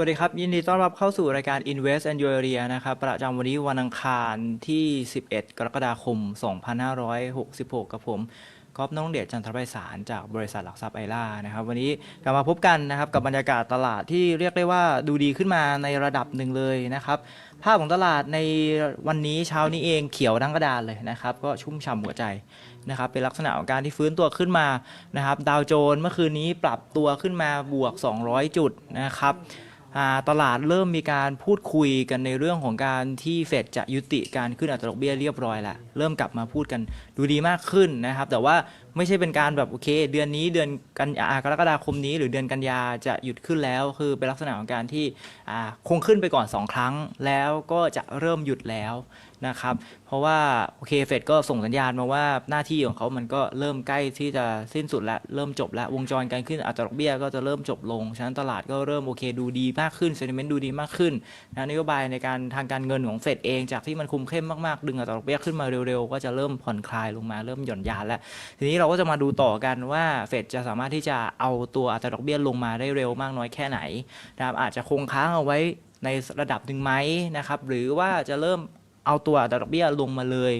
วัสดีครับ ยินดีต้อนรับเข้าสู่รายการ Invest and Your Area นะครับ ประจำวันนี้วันอังคารที่ 11 กรกฎาคม 2566 กับผมก๊อฟน้องเดชจันทรไพศาลจากบริษัทหลักทรัพย์ไอล่านะครับ วันนี้กลับมาพบกันนะครับกับบรรยากาศตลาดที่เรียกได้ว่าดูดีขึ้นมาในระดับหนึ่งเลยนะครับ ภาพของตลาดในวันนี้เช้านี้เองเขียวทั้งกระดานเลยนะครับ ก็ชุ่มฉ่ำหัวใจนะครับเป็นลักษณะของการที่ฟื้นตัวขึ้นมานะครับดาวโจนส์เมื่อคืนนี้ปรับตัวขึ้นมาบวก 200 จุดนะครับ ตลาดเริ่มมีการพูดคุยกันในเรื่องของการที่เฟดจะยุติการขึ้นอัตราดอกเบี้ยเรียบร้อยแล้วเริ่มกลับมาพูดกันดูดีมากขึ้นนะครับ แต่ว่าไม่ใช่เป็นการแบบโอเค เดือนนี้เดือนกันยากรกฎาคมนี้ หรือเดือนกันยาจะหยุดขึ้นแล้ว คือเป็นลักษณะของการที่คงขึ้นไปก่อน 2 ครั้ง แล้วก็จะเริ่มหยุดแล้ว นะครับ เพราะว่าโอเคเฟดก็ส่งสัญญาณมาว่าหน้าที่ของเขามันก็เริ่มใกล้ที่จะสิ้นสุดแล้ว เริ่มจบแล้ว วงจรการขึ้นอัตราดอกเบี้ยก็จะเริ่มจบลง ฉะนั้นตลาดก็เริ่มโอเคดูดีมากขึ้นเซนิเมนต์ดูดีมากขึ้นนะนโยบายในการทางการเงินของเฟดเองจากที่มันคุมเข้มมากๆ ดึงอัตราดอกเบี้ยขึ้นมาเร็วๆ ก็จะเริ่มผ่อนคลายลงมาเริ่มหย่อนยานแล้ว ทีนี้เราก็จะมาดูต่อกันว่าเฟดจะสามารถที่จะเอาตัวอัตราดอกเบี้ยลงมาได้เร็วมากน้อยแค่ไหนนะครับอาจจะคงค้างเอาไว้ในระดับหนึ่งไหมนะครับหรือว่าจะเริ่ม เอาตัวอัตราดอกเบี้ยลงมาเลย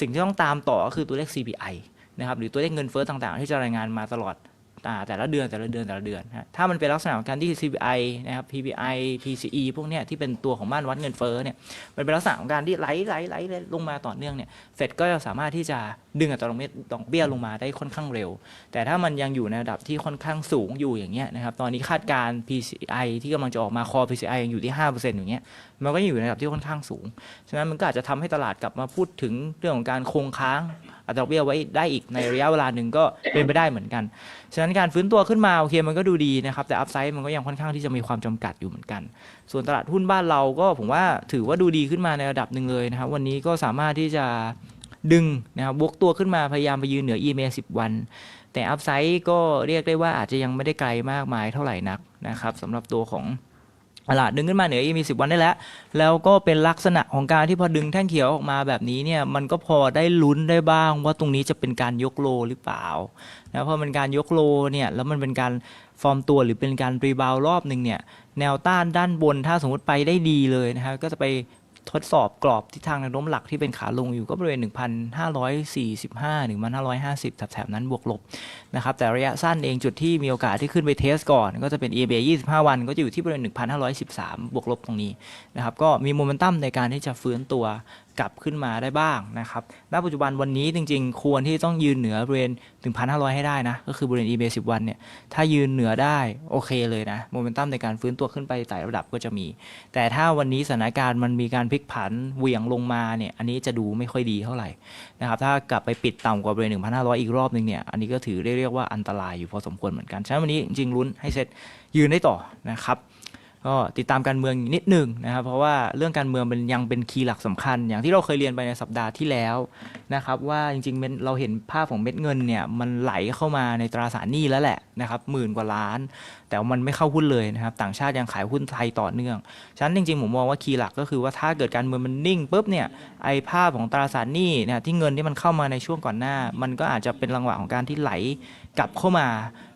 สิ่งที่ต้องตามต่อก็คือตัวเลข CPI นะครับหรือตัวเลขเงินเฟ้อต่างๆ ที่จะรายงานมาตลอด แต่ละเดือนแต่ละเดือนแต่ละเดือนนะถ้ามันเป็นลักษณะของการที่ CPI นะครับ PPI PCE พวกเนี้ยที่เป็นตัวของม่านวัดเงินเฟ้อเนี่ยมันเป็นลักษณะของการที่ไหลไหลไหลลลงมาต่อเนื่องเนี่ยเฟดก็จะสามารถที่จะดึงอัตราดอกเบี้ยดอกเบี้ยลงมาได้ค่อนข้างเร็ว แต่ถ้ามันยังอยู่ในระดับที่ค่อนข้างสูงอยู่อย่างเงี้ยนะครับตอนนี้คาดการ PCI ที่กำลังจะออกมาคอ PCI ยังอยู่ที่5%อย่างเงี้ยมันก็อยู่ในระดับที่ค่อนข้างสูงฉะนั้นมันก็อาจจะทำให้ตลาดกลับมาพูดถึงเรื่องของการคงค้าง อัตราดอกเบี้ยไว้ได้อีกในระยะเวลาหนึ่งก็เป็นไปได้เหมือนกัน ฉะนั้นการฟื้นตัวขึ้นมาโอเคมันก็ดูดีนะครับ แต่อัพไซด์มันก็ยังค่อนข้างที่จะมีความจำกัดอยู่เหมือนกัน ส่วนตลาดหุ้นบ้านเราก็ผมว่าถือว่าดูดีขึ้นมาในระดับหนึ่งเลยนะครับ วันนี้ก็สามารถที่จะดึงนะครับบวกตัวขึ้นมาพยายามไปยืนเหนือ EMA 10 วัน แต่อัพไซด์ก็เรียกได้ว่าอาจจะยังไม่ได้ไกลมากมายเท่าไหร่นักนะครับสำหรับตัวของ ตลาดดึงขึ้นมาเหนือ EMA 10 วันได้แล้ว แล้วก็เป็นลักษณะของการที่พอดึงแท่งเขียวออกมาแบบนี้เนี่ย มันก็พอได้ลุ้นได้บ้างว่าตรงนี้จะเป็นการยกโลหรือเปล่านะเพราะมันการยกโลเนี่ย แล้วมันเป็นการฟอร์มตัวหรือเป็นการรีบาวรอบหนึ่งเนี่ย แนวต้านด้านบนถ้าสมมติไปได้ดีเลยนะครับ ก็จะไป ทดสอบกรอบทิศทางแนวโน้มหลักที่เป็นขาลงอยู่ก็บริเวณ 1,545 1,550 แถบๆนั้นบวกลบนะครับแต่ระยะสั้นเองจุดที่มีโอกาสที่ขึ้นไปเทสก่อน ก็จะเป็น EBA 25 วัน ก็จะอยู่ที่บริเวณ 1,513 บวกลบตรงนี้นะครับก็มีโมเมนตัมในการที่จะฟื้นตัวกลับขึ้นมาได้บ้างนะครับ ณ ปัจจุบันวันนี้จริงๆ ควรที่ต้องยืนเหนือบริเวณ1,500 ให้ได้นะ ก็คือบริเวณ EBA 10 วันเนี่ย ถ้ายืนเหนือได้โอเคเลยนะ โมเมนตัมในการฟื้นตัวขึ้นไปไต่ระดับก็จะมี แต่ถ้าวันนี้สถานการณ์มันมีการพลิกผันเหวี่ยงลงมาเนี่ย อันนี้จะดูไม่ค่อยดีเท่าไหร่นะครับ ถ้ากลับไปปิดต่ำกว่าบริเวณ1,500 อีกรอบหนึงเนี่ย อันนี้ก็ถือเรียกว่าอันตรายอยู่พอสมควรเหมือนกัน ฉะนั้นวันนี้จริงๆลุ้นให้เซตยืนได้ต่อนะครับ ก็ติดตามการเมืองนิดหนึ่งนะครับ เพราะว่าเรื่องการเมืองเป็นยังเป็นคีย์หลักสำคัญ อย่างที่เราเคยเรียนไปในสัปดาห์ที่แล้วนะครับ ว่าจริงๆเราเห็นภาพของเม็ดเงินเนี่ยมันไหลเข้ามาในตราสารหนี้แล้วแหละนะครับหมื่นกว่าล้าน แต่ว่ามันไม่เข้าหุ้นเลยนะครับ ต่างชาติยังขายหุ้นไทยต่อเนื่องฉะนั้นจริงๆผมมองว่าคีย์หลักก็คือว่าถ้าเกิดการเมืองมันนิ่งปุ๊บเนี่ยไอภาพของตราสารหนี้นะที่เงินที่มันเข้ามาในช่วงก่อนหน้า มันก็อาจจะเป็นจังหวะของการที่ไหลกลับเข้ามา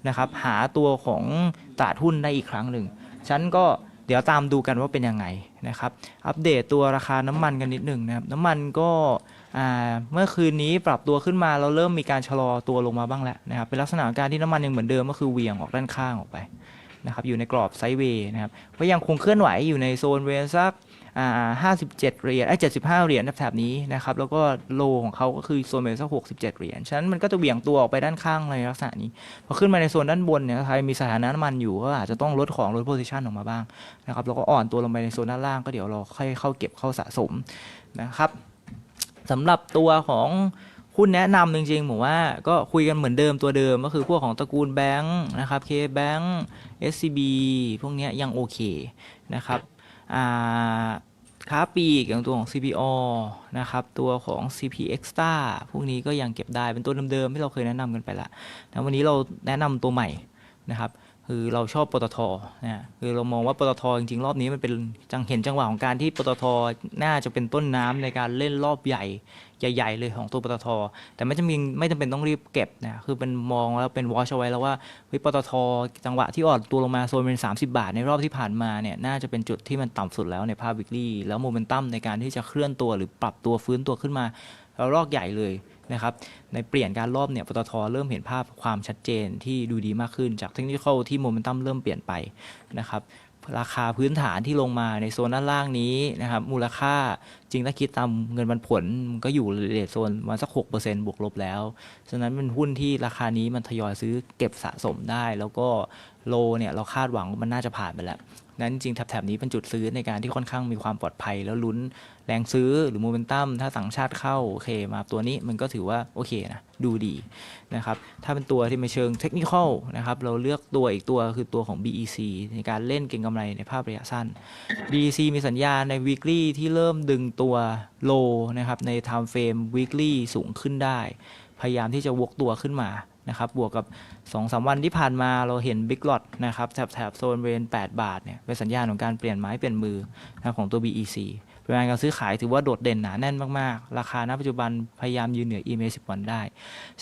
นะครับหาตัวของตลาดหุ้นได้อีกครั้งหนึ่ง ชั้นก็เดี๋ยวตามดูกันว่าเป็นยังไงนะครับ อัปเดตตัวราคาน้ำมันกันนิดหนึ่งนะครับ น้ำมันก็เมื่อคืนนี้ปรับตัวขึ้นมาเราเริ่มมีการชะลอตัวลงมาบ้างแล้วนะครับ เป็นลักษณะการที่น้ำมันยังเหมือนเดิมก็คือเวียงออกด้านข้างออกไปนะครับ อยู่ในกรอบไซด์เวย์นะครับ ก็ยังคงเคลื่อนไหวอยู่ในโซนเรนสัก ห้าสิบเจ็ดเหรียญไอ้เจ็ดสิบห้าเหรียญแถบนี้นะครับแล้วก็โลของเขาก็คือโซนเรนสักหกสิบเจ็ดเหรียญฉะนั้นมันก็จะเหวี่ยงตัวออกไปด้านข้างในลักษณะนี้พอขึ้นมาในโซนด้านบนเนี่ยใครมีสถานะน้ำมันอยู่ก็อาจจะต้องลดของลดโพซิชันออกมาบ้างนะครับแล้วก็อ่อนตัวลงไปในโซนด้านล่างก็เดี๋ยวเราค่อยเข้าเก็บเข้าสะสมนะครับสำหรับตัวของหุ้นแนะนำจริงๆผมว่าก็คุยกันเหมือนเดิมตัวเดิมก็คือพวกของตระกูลแบงค์นะครับ K Bank SCB พวกนี้ยังโอเคนะครับ ค้าปีกอย่างตัวของ CPO นะครับ ตัวของ CP Extra พวกนี้ก็ยังเก็บได้เป็นตัวเดิมๆที่เราเคยแนะนำกันไปละแต่วันนี้เราแนะนำตัวใหม่นะครับ คือเราชอบปตทนะคือเรามองว่าปตทจริงๆ รอบนี้มันเป็นจังเห็นจังหวะของการที่ปตทน่าจะเป็นต้นน้ำในการเล่นรอบใหญ่ใหญ่ ๆ เลยของตัวปตท แต่ไม่จำเป็นไม่จำเป็นต้องรีบเก็บนะคือเป็นมองแล้วเป็นวอชเอาไว้แล้วว่าเฮ้ยปตทจังหวะที่อ่อนตัวลงมาโซนเป็น 30 บาท ในรอบที่ผ่านมาเนี่ยน่าจะเป็นจุดที่มันต่ำสุดแล้วในภาพวิกฤตแล้วโมเมนตัมในการที่จะเคลื่อนตัวหรือปรับตัวฟื้นตัวขึ้นมาแล้วรอบใหญ่เลย นะครับในเปลี่ยนการรอบเนี่ยปตทเริ่มเห็นภาพความชัดเจนที่ดูดีมากขึ้นจากเทคนิคที่โมเมนตัมเริ่มเปลี่ยนไปนะครับราคาพื้นฐานที่ลงมาในโซนด้านล่างนี้นะครับมูลค่าจริงถ้าคิดตามเงินปันผลมันก็อยู่ในโซนวันสัก 6%บวกลบแล้ว ฉะนั้นเป็นหุ้นที่ราคานี้มันทยอยซื้อเก็บสะสมได้ แล้วก็โลเนี่ยเราคาดหวังว่ามันน่าจะผ่านไปแล้ว นั้นจริงแถบนี้เป็นจุดซื้อในการที่ค่อนข้างมีความปลอดภัย แล้วลุ้นแรงซื้อหรือโมเมนตัมถ้าต่างชาติเข้าโอเคมาตัวนี้มันก็ถือว่าโอเคนะดูดีนะครับถ้าเป็นตัวที่มาเชิงเทคนิคอลนะครับเราเลือกตัวอีกตัวคือตัวของ BEC ในการเล่นเก็งกำไรในภาพระยะสั้น BEC มีสัญญาณใน weekly ที่เริ่มดึงตัวโลนะครับใน time frame weekly สูงขึ้นได้ พยายามที่จะวกตัวขึ้นมานะครับบวกกับ 2-3 วันที่ผ่านมาเราเห็น Big Lot นะครับแถบแถบโซนบริเวณ8บาทเนี่ยเป็นสัญญาณของการเปลี่ยนไม้เปลี่ยนมือนะของตัว BEC ปริมาณการซื้อขายถือว่าโดดเด่นหนาแน่นมากๆ ราคาณปัจจุบันพยายามยืนเหนือ EMA 10 วันได้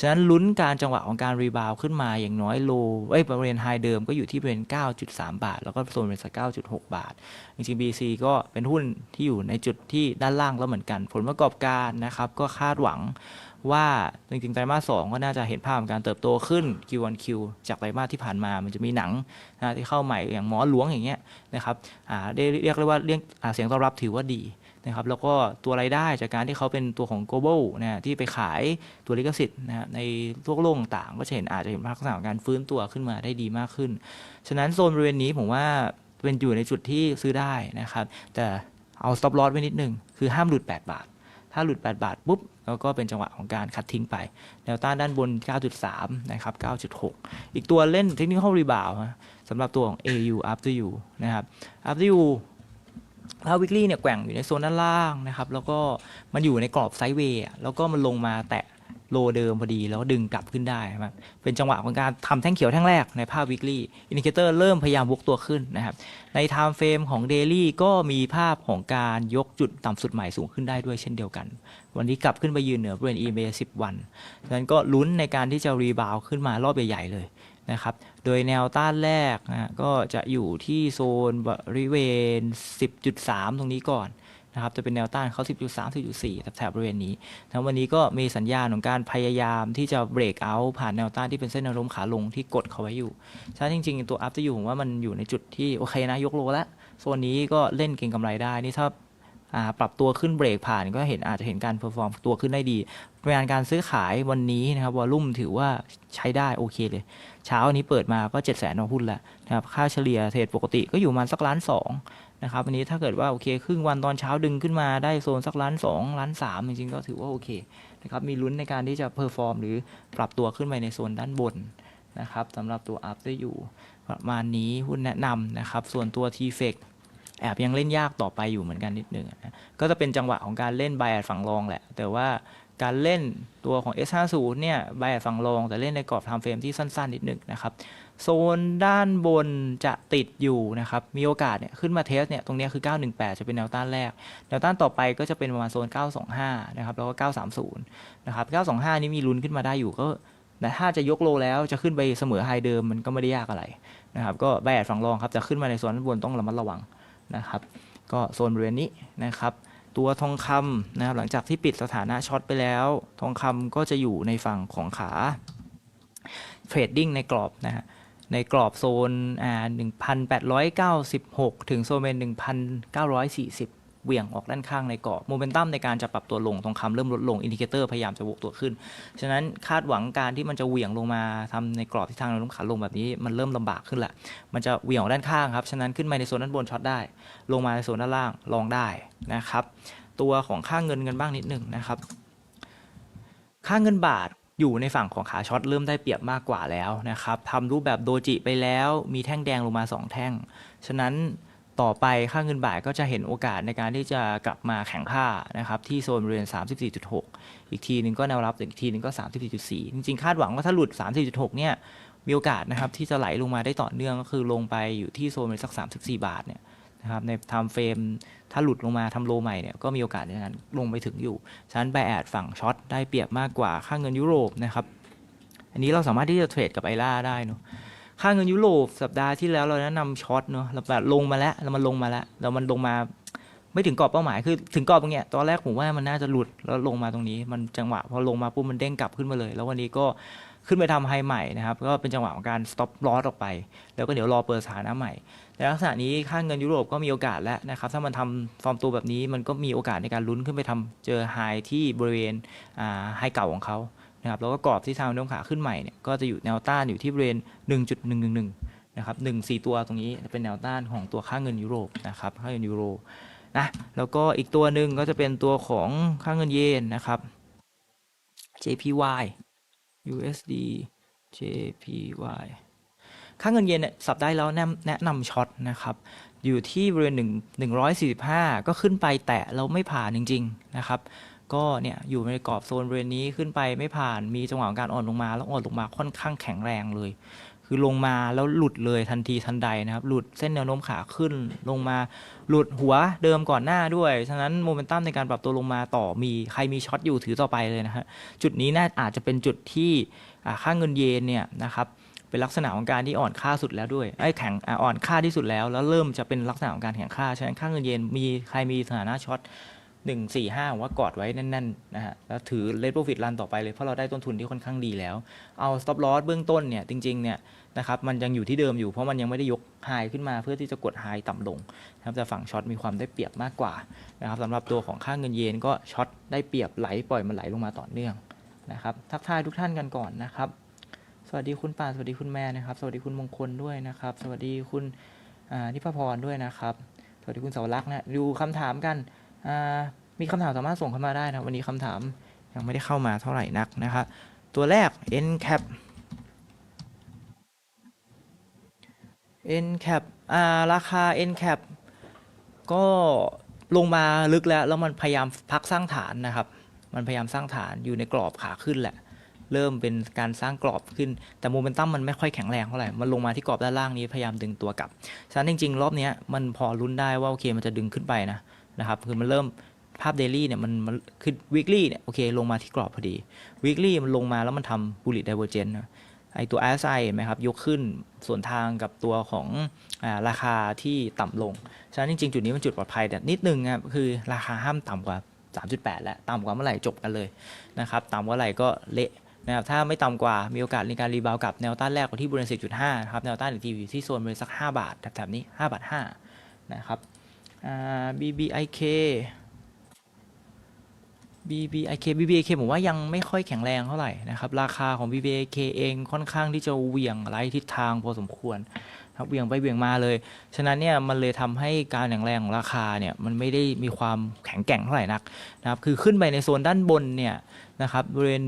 ฉะนั้นลุ้นการจังหวะของการรีบาวขึ้นมาอย่างน้อยโลเอ้ยบริเวณไฮเดิมก็อยู่ที่บริเวณ 9.3 บาท แล้วก็โซนบริเวณสัก9.6 บาท จริงๆ BC ก็เป็นหุ้นที่อยู่ในจุดที่ด้านล่างแล้วเหมือนกัน ผลประกอบการนะครับก็คาดหวัง ว่าจริงๆไตรมาสสองก็น่าจะเห็นภาพของการเติบโตขึ้น Q1Q จากไตรมาสที่ผ่านมา มันจะมีหนังนะที่เข้าใหม่อย่างหมอหลวงอย่างเงี้ยนะครับได้เรียกได้ว่าเรียกอ่าเสียงตอบรับถือว่าดีนะครับแล้วก็ตัวรายได้จากการที่เขาเป็นตัวของ global นะที่ไปขายตัวลิขสิทธิ์นะในทั่วโลกต่างก็จะเห็นอาจจะเห็นลักษณะของการฟื้นตัวขึ้นมาได้ดีมากขึ้น ฉะนั้นโซนบริเวณนี้ผมว่าเป็นอยู่ในจุดที่ซื้อได้นะครับแต่เอา stop loss ไว้นิดนึงคือห้ามหลุด 8 บาท ถ้าหลุด 8 บาทปุ๊บแล้วก็เป็นจังหวะของการคัดทิ้งไป แนวต้านด้านบน 9.3 นะครับ 9.6 อีกตัวเล่นเทคนิคอลรีบาวสำหรับตัวของ AU after you นะครับ after you ถ้าวิกฤตเนี่ยแกว่งอยู่ในโซนด้านล่างนะครับ แล้วก็มันอยู่ในกรอบไซด์เวย์แล้วก็มันลงมาแตะ โลเดิมพอดีแล้วดึงกลับขึ้นได้ครับเป็นจังหวะของการทำแท่งเขียวแท่งแรกในภาพ weekly indicator เริ่มพยายามวกตัวขึ้นนะครับ ใน time frame ของ daily ก็มีภาพของการยกจุดต่ำสุดใหม่สูงขึ้นได้ด้วยเช่นเดียวกัน วันนี้กลับขึ้นไปยืนเหนือบริเวณ EMA 10 วันฉะนั้นก็ลุ้นในการที่จะรีบาวขึ้นมารอบใหญ่ๆเลยนะครับ โดยแนวต้านแรกนะก็จะอยู่ที่โซนบริเวณ 10.3 ตรงนี้ก่อน นะครับจะเป็นแนวต้านเขา10.3 10.4แถบๆบริเวณนี้นะวันนี้ก็มีสัญญาณของการพยายามที่จะเบรกเอาผ่านแนวต้านที่เป็นเส้นแนวโน้มขาลงที่กดเขาไว้อยู่ฉะนั้นจริง ๆ ตัว after you ผมว่ามันอยู่ในจุดที่โอเคนะยกโลแล้วโซนนี้ก็เล่นเก่งกำไรได้นี่ถ้าปรับตัวขึ้นเบรกผ่านก็เห็นอาจจะเห็นการเพอร์ฟอร์มตัวขึ้นได้ดีปริมาณการซื้อขายวันนี้นะครับวอลุ่มถือว่าใช้ได้โอเคเลย เช้านี้เปิดมาก็7 0 0 0 0 0หุ้นแล้วนะครับค่าเฉลี่ยเทรดปกติก็อยู่มาสักล้านสอง นะครับวันนี้ถ้าเกิดว่าโอเคครึ่งวันตอนเช้าดึงขึ้นมาได้โซนสักล้านสองล้านสามจริงๆก็ถือว่าโอเคนะครับมีลุ้นในการที่จะเพอร์ฟอร์มหรือปรับตัวขึ้นไปในโซนด้านบนนะครับสำหรับตัว after you ประมาณนี้หุ้นแนะนำนะครับส่วนตัว t f e c แอบยังเล่นยากต่อไปอยู่เหมือนกันนิดนึงนะก็จะเป็นจังหวะของการเล่น buy ฝั่งรองแหละ แต่ว่าการเล่นตัวของ S50 เนี่ย buy ฝั่งรอง แต่เล่นในกรอบ time frame ที่สั้น ๆ นิดนึงนะครับ โซนด้านบนจะติดอยู่นะครับ มีโอกาสเนี่ยขึ้นมาเทสเนี่ยตรงนี้คือ 918 จะเป็นแนวต้านแรก แนวต้านต่อไปก็จะเป็นประมาณโซน 925 นะครับ แล้วก็ 930 นะครับ 925 นี้มีลุ้นขึ้นมาได้อยู่ก็แต่ถ้าจะยกโลแล้วจะขึ้นไปเสมอไฮเดิมมันก็ไม่ได้ยากอะไรนะครับ ก็แบดฝั่งรองครับ จะขึ้นมาในโซนด้านบนต้องระมัดระวังนะครับ ก็โซนบริเวณนี้นะครับตัวทองคำนะครับหลังจากที่ปิดสถานะช็อตไปแล้ว ทองคำก็จะอยู่ในฝั่งของขาเทรดดิ้งในกรอบนะฮะ ในกรอบโซนอ่า1,896 ถึงโซนเป็น1,940เหวี่ยงออกด้านข้างในเกรอบโมเมนตัมในการจะปรับตัวลงทองคำเริ่มลดลงอินดิเคเตอร์พยายามจะวกตัวขึ้น ฉะนั้นคาดหวังการที่มันจะเหวี่ยงลงมาทำในกรอบที่ทางแนวโน้มขาลงแบบนี้มันเริ่มลำบากขึ้นแหละ มันจะเหวี่ยงออกด้านข้างครับ ฉะนั้นขึ้นมาในโซนด้านบนช็อตได้ ลงมาในโซนด้านล่างลองได้นะครับ ตัวของค่าเงินกันบ้างนิดหนึ่งนะครับ ค่าเงินบาท อยู่ในฝั่งของขาช็อตเริ่มได้เปรียบมากกว่าแล้วนะครับทำรูปแบบโดจิไปแล้วมีแท่งแดงลงมา 2 แท่ง ฉะนั้นต่อไปค่าเงินบาทก็จะเห็นโอกาสในการที่จะกลับมาแข่งค่านะครับที่โซนบริเวณ 34.6 อีกทีหนึงก็แนวรับอีกทีหนึงก็ 34.4 จริงๆ คาดหวังว่าถ้าหลุด 34.6 เนี่ยมีโอกาสนะครับที่จะไหลลงมาได้ต่อเนื่องก็คือลงไปอยู่ที่โซนประมาณสัก 34 บาทเนี่ยนะครับในไทม์เฟรม ถ้าหลุดลงมาทำโลใหม่เนี่ยก็มีโอกาสในการลงไปถึงอยู่ฉะนั้นแบแอดฝั่งช็อตได้เปรียบมากกว่าค่าเงินยุโรปนะครับ อันนี้เราสามารถที่จะเทรดกับไอล่าได้เนาะค่าเงินยุโรปสัปดาห์ที่แล้วเราแนะนำช็อตเนาะเราแบบลงมาแล้วแล้วมันลงมาแล้วแล้วมันลงมาไม่ถึงกรอบเป้าหมายคือถึงกรอบตรงเนี้ยตอนแรกผมว่ามันน่าจะหลุดแล้วลงมาตรงนี้ มันจังหวะพอลงมาปุ๊บมันเด้งกลับขึ้นมาเลย แล้ววันนี้ก็ขึ้นไปทำไฮใหม่นะครับก็เป็นจังหวะของการ stop loss ออกไป แล้วก็เดี๋ยวรอเปิดสถานะใหม่ ลักษณะนี้ค่าเงินยุโรปก็มีโอกาสแล้วนะครับ ถ้ามันทำฟอร์มตัวแบบนี้มันก็มีโอกาสในการลุ้นขึ้นไปทำเจอไฮที่บริเวณไฮเก่าของเขานะครับแล้วก็กรอบที่ทางโน้มขาขึ้นใหม่เนี่ยก็จะอยู่แนวต้านอยู่ที่บริเวณ 1.111นะครับหนึ่งสี่ตัวตรงนี้เป็นแนวต้านของตัวค่าเงินยุโรปนะครับค่าเงินยูโรนะแล้วก็อีกตัวหนึ่งก็จะเป็นตัวของค่าเงินเยนนะครับ JPY USD JPY ค่าเงินเยนเนี่ยสัปดาห์แล้วแนะนำช็อตนะครับอยู่ที่บริเวณ1 145 ก็ขึ้นไปแตะแล้วไม่ผ่านจริง ๆ นะครับ ก็เนี่ยอยู่ในกรอบโซนบริเวณนี้ขึ้นไปไม่ผ่านมีจังหวะของการอ่อนลงมา แล้วอ่อนลงมาค่อนข้างแข็งแรงเลย คือลงมาแล้วหลุดเลยทันทีทันใดนะครับ หลุดเส้นแนวโน้มขาขึ้นลงมาหลุดหัวเดิมก่อนหน้าด้วย ฉะนั้นโมเมนตัมในการปรับตัวลงมาต่อมีใครมีช็อตอยู่ถือต่อไปเลยนะฮะจุดนี้น่าอาจจะเป็นจุดที่ค่าเงินเยนเนี่ยนะครับ เป็นลักษณะของการที่อ่อนค่าสุดแล้วด้วยไอ้แข็งอ่อนค่าที่สุดแล้ว แล้วเริ่มจะเป็นลักษณะของการแข็งค่าฉะนั้นค่าเงินเยนมีใครมีสถานะช็อตหนึ่งสี่ห้าว่ากอดไว้แน่นๆนะฮะแล้วถือเลทโปรฟิตรันต่อไปเลยเพราะเราได้ต้นทุนที่ค่อนข้างดีแล้ว เอา stop loss เบื้องต้นเนี่ยจริงๆเนี่ยนะครับมันยังอยู่ที่เดิมอยู่เพราะมันยังไม่ได้ยกไฮขึ้นมาเพื่อที่จะกดไฮต่ำลงนะครับแต่ฝั่งช็อตมีความได้เปรียบมากกว่านะครับสำหรับตัวของค่าเงินเยนก็ช็อตได้เปรียบไหลปล่อยมันไหลลงมาต่อเนื่องนะครับทักทายทุกท่านกันก่อนนะครับ วัสดีคุณป่านสวัสดีคุณแม่นะครับ สวัสดีคุณมงคลด้วยนะครับ สวัสดีคุณนิพพรด้วยนะครับ สวัสดีคุณเสาวรักษณ์นะดูคำถามกันอ่ามีคำถามสามารถส่งเข้ามาได้นะวันนี้คำถามยังไม่ได้เข้ามาเท่าไหร่นักนะครับตัวแรก NCAP NCAP อ่าราคา NCAP ก็ลงมาลึกแล้ว แล้วมันพยายามพักสร้างฐานนะครับ มันพยายามสร้างฐานอยู่ในกรอบขาขึ้นแหละ เริ่มเป็นการสร้างกรอบขึ้น แต่โมเมนตัมมันไม่ค่อยแข็งแรงเท่าไหร่ มันลงมาที่กรอบด้านล่างนี้พยายามดึงตัวกลับ ฉะนั้นจริง ๆ รอบนี้มันพอลุ้นได้ว่าโอเคมันจะดึงขึ้นไปนะนะครับ คือมันเริ่มภาพเดลี่เนี่ยมันมันคือวีคลี่เนี่ยโอเคลงมาที่กรอบพอดีวีคลี่มันลงมาแล้วมันทำบูลลิตไดเวอร์เจนไอตัว RSI เห็นไหมครับ ยกขึ้นส่วนทางกับตัวของอาราคาที่ต่ำลง ฉะนั้นจริงๆ จุดนี้มันจุดปลอดภัยแต่นิดนึงครับคือราคาห้ามต่ำกว่า 3.8 แล้ว ต่ำกว่าเมื่อไหร่จบกันเลยนะครับ ต่ำกว่าเมื่อไหร่ก็เละ นะครับถ้าไม่ต่ำกว่ามีโอกาสในการรีบาวกับแนวต้านแรกกว่าที่บริเวณ10.5นะครับแนวต้านอีกทีอยู่ที่โซนบริเวณสัก 5 บาทแถบๆนี้5บาท5นะครับ BBIK BBIK BBIK ผมว่ายังไม่ค่อยแข็งแรงเท่าไหร่นะครับ ราคาของ BBIK เองค่อนข้างที่จะเหวี่ยงไร้ทิศทางพอสมควรครับเหวี่ยงไปเหวี่ยงมาเลย ฉะนั้นเนี่ยมันเลยทำให้การแข็งแรงของราคาเนี่ยมันไม่ได้มีความแข็งแกร่งเท่าไหร่นักนะครับ คือขึ้นไปในโซนด้านบนเนี่ย นะครับบริเวณ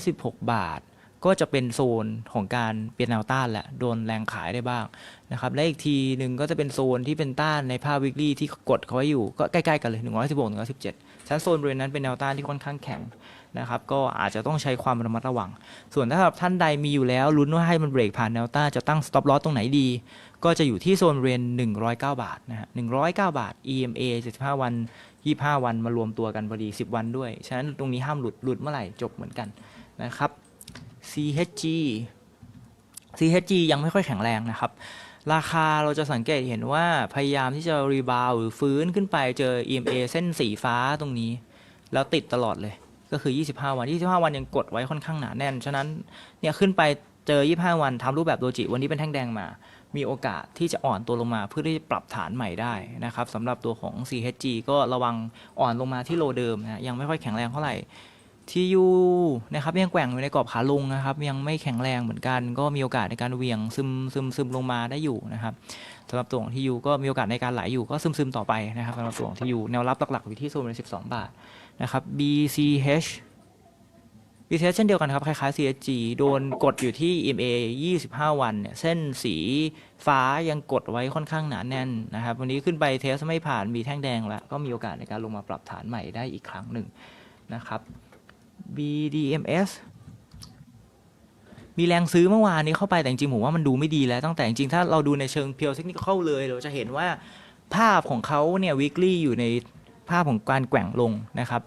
116 บาท ก็จะเป็นโซนของการเป็นแนวต้านแหละโดนแรงขายได้บ้างนะครับและอีกทีหนึ่งก็จะเป็นโซนที่เป็นต้านในภาพวิกฤตที่กดเขาไว้อยู่ก็ใกล้ๆกันเลย 116 117 ชั้นโซนบริเวณนั้นเป็นแนวต้านที่ค่อนข้างแข็งนะครับก็อาจจะต้องใช้ความระมัดระวัง ส่วนถ้าท่านใดมีอยู่แล้วลุ้นว่าให้มันเบรกผ่านแนวต้านจะตั้ง stop loss ตรงไหนดี ก็จะอยู่ที่โซนบริเวณ109 บาทนะฮะ109 บาท EMA 75 วัน 25 วันมารวมตัวกันพอดี 10 วันด้วย ฉะนั้นตรงนี้ห้ามหลุดหลุดเมื่อไหร่จบเหมือนกันนะครับ CHG CHG ยังไม่ค่อยแข็งแรงนะครับ ราคาเราจะสังเกตเห็นว่าพยายามที่จะรีบาวหรือฟื้นขึ้นไปเจอ EMA เส้นสีฟ้าตรงนี้ แล้วติดตลอดเลย ก็คือ 25 วัน 25 วันยังกดไว้ค่อนข้างหนาแน่น ฉะนั้นเนี่ยขึ้นไปเจอ 25 วันทำรูปแบบโดจิ วันนี้เป็นแท่งแดงมา มีโอกาสที่จะอ่อนตัวลงมาเพื่อที่จะปรับฐานใหม่ได้นะครับสำหรับตัวของ CHG ก็ระวังอ่อนลงมาที่โลเดิมนะยังไม่ค่อยแข็งแรงเท่าไหร่ ทียูนะครับยังแกว่งอยู่ในกรอบขาลงนะครับ ยังไม่แข็งแรงเหมือนกัน ก็มีโอกาสในการเหวี่ยงซึมซึมซึมลงมาได้อยู่นะครับสำหรับตัวของทียูก็มีโอกาสในการไหลอยู่ก็ซึมซึมต่อไปนะครับสำหรับตัวของทียูแนวรับหลักๆอยู่ที่โซนสิบสองบาทนะครับ BCH BCH เช่นเดียวกันครับ คล้ายๆ CSG โดนกดอยู่ที่ EMA 25 วันเนี่ยเส้นสีฟ้ายังกดไว้ค่อนข้างหนาแน่นนะครับ วันนี้ขึ้นไปเทสไม่ผ่านมีแท่งแดงแล้ว ก็มีโอกาสในการลงมาปรับฐานใหม่ได้อีกครั้งหนึ่งนะครับ BDMs มีแรงซื้อเมื่อวานนี้เข้าไปแต่จริงๆผมว่ามันดูไม่ดีแล้ว ตั้งแต่จริงๆถ้าเราดูในเชิงเพียวเทคนิคเข้าเลย เราจะเห็นว่าภาพของเขาเนี่ย weekly อยู่ในภาพของการแกว่งลงนะครับ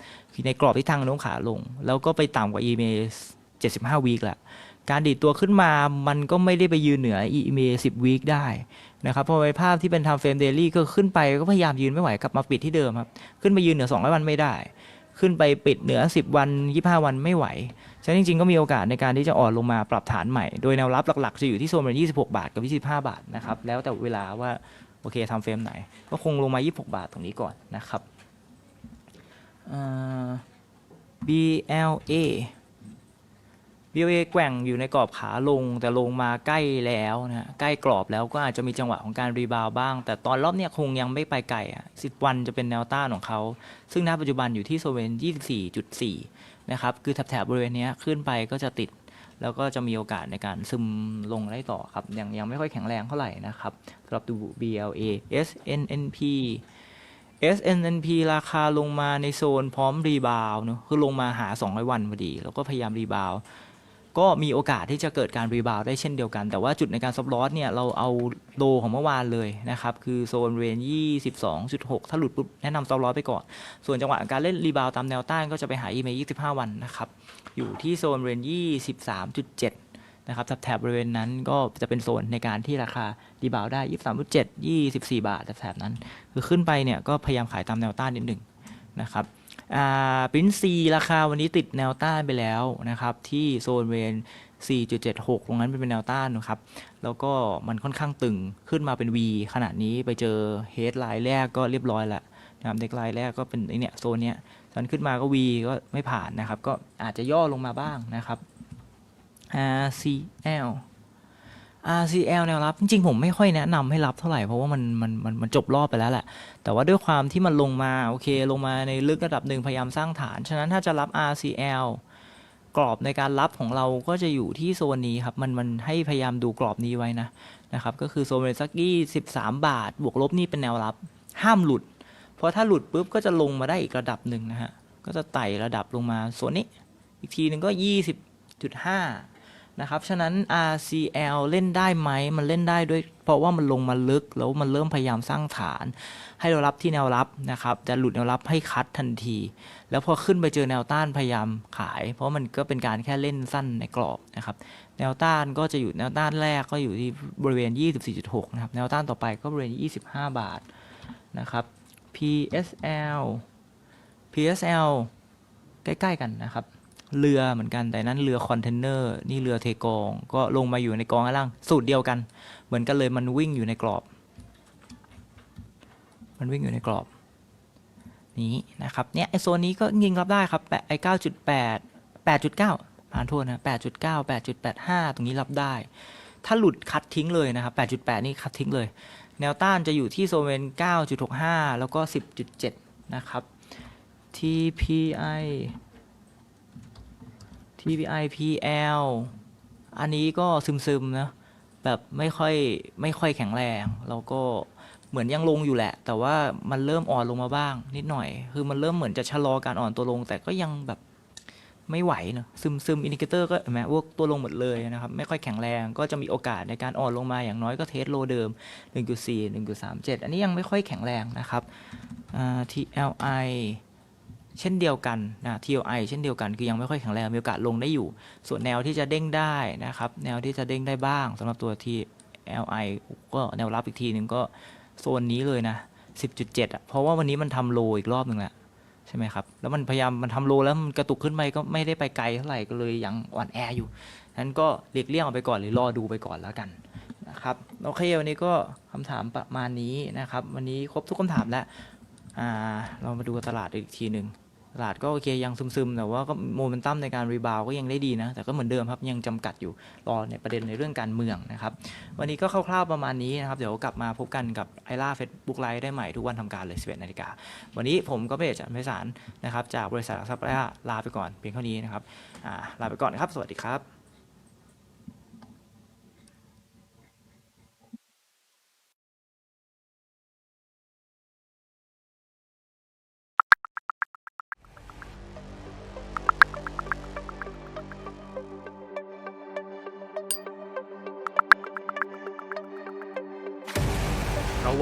ในกรอบทิศทางโน้มขาลง แล้วก็ไปต่ำกว่า EMA 75วีคแหละการดีดตัวขึ้นมามันก็ไม่ได้ไปยืนเหนือ EMA 10วีคได้นะครับพอไปภาพที่เป็น time frame daily ก็ขึ้นไปก็พยายามยืนไม่ไหวกลับมาปิดที่เดิมครับ ขึ้นไปยืนเหนือ 200 วันไม่ได้ ขึ้นไปปิดเหนือ 10 วัน 25 วันไม่ไหว ฉะนั้นจริงๆ ก็มีโอกาสในการที่จะอ่อนลงมาปรับฐานใหม่ โดยแนวรับหลักๆ จะอยู่ที่โซนประมาณ26 บาทกับ 25 บาทนะครับ แล้วแต่เวลาว่าโอเคทำเฟรมไหน ก็คงลงมา 26 บาทตรงนี้ก่อนนะครับ BLA BLA แกว่งอยู่ในกรอบขาลง แต่ลงมาใกล้แล้วนะฮะใกล้กรอบแล้วก็อาจจะมีจังหวะของการรีบาวบ้าง แต่ตอนรอบเนี้ยคงยังไม่ไปไกลอะ10วันจะเป็นแนวต้านของเขา ซึ่งณปัจจุบันอยู่ที่โซเวน24.4 นะครับ คือแถบๆบริเวณนี้ขึ้นไปก็จะติดแล้วก็จะมีโอกาสในการซึมลงได้ต่อครับยังยังไม่ค่อยแข็งแรงเท่าไหร่นะครับสำหรับดู BLA SNNP SNNP ราคาลงมาในโซนพร้อมรีบาวเนอะคือลงมาหา 200 วันพอดี แล้วก็พยายามรีบาว ก็มีโอกาสที่จะเกิดการรีบาวได้เช่นเดียวกัน แต่ว่าจุดในการซับลอสเนี่ยเราเอาโลของเมื่อวานเลยนะครับ คือโซนเรน22.6 ถ้าหลุดปุ๊บแนะนำซับลอสไปก่อน ส่วนจังหวะการเล่นรีบาวตามแนวต้านก็จะไปหา EMA 25 วันนะครับ อยู่ที่โซนเรน23.7นะครับแถบบริเวณนั้นก็จะเป็นโซนในการที่ราคารีบาวด์ได้ 23.7 24 บาทแถบนั้น คือขึ้นไปเนี่ยก็พยายามขายตามแนวต้านนิดหนึ่งนะครับ ปรินซีราคาวันนี้ติดแนวต้านไปแล้วนะครับ ที่โซนเรน4.76 ตรงนั้นเป็นแนวต้านนะครับ แล้วก็มันค่อนข้างตึงขึ้นมาเป็น V ขนาดนี้ไปเจอเฮดไลน์แรกก็เรียบร้อยล้วนะครับเด็กไลน์แรกก็เป็นไอเนี่ยโซนเนี้ยตอนขึ้นมาก็ V ก็ไม่ผ่านนะครับ ก็อาจจะย่อลงมาบ้างนะครับ RCL RCL แนวรับจริงๆ ผมไม่ค่อยแนะนำให้รับเท่าไหร่ เพราะว่ามันมันมันมันจบรอบไปแล้วแหละ แต่ว่าด้วยความที่มันลงมาโอเค ลงมาในลึกระดับหนึ่งพยายามสร้างฐาน ฉะนั้นถ้าจะรับ RCL กรอบในการรับของเราก็จะอยู่ที่โซนนี้ครับ มันมันให้พยายามดูกรอบนี้ไว้นะนะครับก็คือโซนเรซักกี้13 บาท บวกลบนี่เป็นแนวรับ ห้ามหลุด เพราะถ้าหลุดปุ๊บก็จะลงมาได้อีกระดับหนึ่งนะฮะก็จะไต่ระดับลงมาโซนนี้ อีกทีหนึ่งก็ 20.5 นะครับ ฉะนั้น RCL เล่นได้ไหม มันเล่นได้ด้วย เพราะว่ามันลงมาลึก แล้วมันเริ่มพยายามสร้างฐาน ให้เรารับที่แนวรับนะครับ จะหลุดแนวรับให้คัดทันที แล้วพอขึ้นไปเจอแนวต้านพยายามขาย เพราะมันก็เป็นการแค่เล่นสั้นในกรอบนะครับ แนวต้านก็จะอยู่แนวต้านแรกก็อยู่ที่บริเวณ 24.6 นะครับ แนวต้านต่อไปก็บริเวณ 25 บาทนะครับ PSL PSL ใกล้ ๆ กันนะครับ เรือเหมือนกัน แต่นั้นเรือคอนเทนเนอร์ นี่เรือเทกอง ก็ลงมาอยู่ในกองข้างล่าง สูตรเดียวกัน เหมือนกันเลยมันวิ่งอยู่ในกรอบ มันวิ่งอยู่ในกรอบ นี้นะครับ เนี่ยไอโซนนี้ก็ยิงรับได้ครับแปะไอเก้าจุดแปดแปดจุดเก้าผ่านโทษนะแปดจุดเก้าแปดจุดแปดห้าตรงนี้รับได้ ถ้าหลุดคัดทิ้งเลยนะครับแปดจุดแปดนี่คัดทิ้งเลย แนวต้านจะอยู่ที่โซนเวนเก้าจุดหกห้าแล้วก็สิบจุดเจ็ดนะครับ TPI TPI PL อันนี้ก็ซึมๆนะแบบไม่ค่อยไม่ค่อยแข็งแรงแล้วก็เหมือนยังลงอยู่แหละ แต่ว่ามันเริ่มอ่อนลงมาบ้าง นิดหน่อย คือมันเริ่มเหมือนจะชะลอการอ่อนตัวลง แต่ก็ยังแบบไม่ไหวเนอะซึมซึมอินดิเคเตอร์ก็เห็นไหมพวกตัวลงหมดเลยนะครับ ไม่ค่อยแข็งแรงก็จะมีโอกาสในการอ่อนลงมาอย่างน้อยก็เทสโลเดิม 1.4 1.37 อันนี้ยังไม่ค่อยแข็งแรงนะครับ TLI เช่นเดียวกันนะ TLI เช่นเดียวกันคือยังไม่ค่อยแข็งแรงมีโอกาสลงได้อยู่ ส่วนแนวที่จะเด้งได้นะครับ แนวที่จะเด้งได้บ้างสำหรับตัว TLI ก็แนวรับอีกทีหนึ่งก็โซนนี้เลยนะ 10.7อะเพราะว่าวันนี้มันทำโลอีกรอบหนึ่งแหละใช่ไหมครับ แล้วมันพยายามมันทำโลแล้วมันกระตุกขึ้นไปก็ไม่ได้ไปไกลเท่าไหร่ก็เลยยังอ่อนแออยู่นั้นก็หลีกเลี่ยงออกไปก่อนหรือรอดูไปก่อนแล้วกันนะครับโอเควันนี้ก็คำถามประมาณนี้นะครับ วันนี้ครบทุกคำถามแล้วอ่าเรามาดูตลาดอีกทีหนึ่ง ตลาดก็โอเคยังซึมๆ แต่ว่าก็โมเมนตัมในการรีบาวก็ยังได้ดีนะ แต่ก็เหมือนเดิมครับ ยังจำกัดอยู่รอในประเด็นในเรื่องการเมืองนะครับ วันนี้ก็คร่าวๆประมาณนี้นะครับ เดี๋ยวกลับมาพบกันกับไอล่าเฟซบุ๊กไลฟ์ได้ใหม่ทุกวันทำการเลย 11นาฬิกา วันนี้ผมก็เป็นอาจารย์ไพศาลนะครับ จากบริษัทหลักทรัพย์ไอล่าลาไปก่อนเพียงเท่านี้นะครับลาไปก่อนนครับ สวัสดีครับ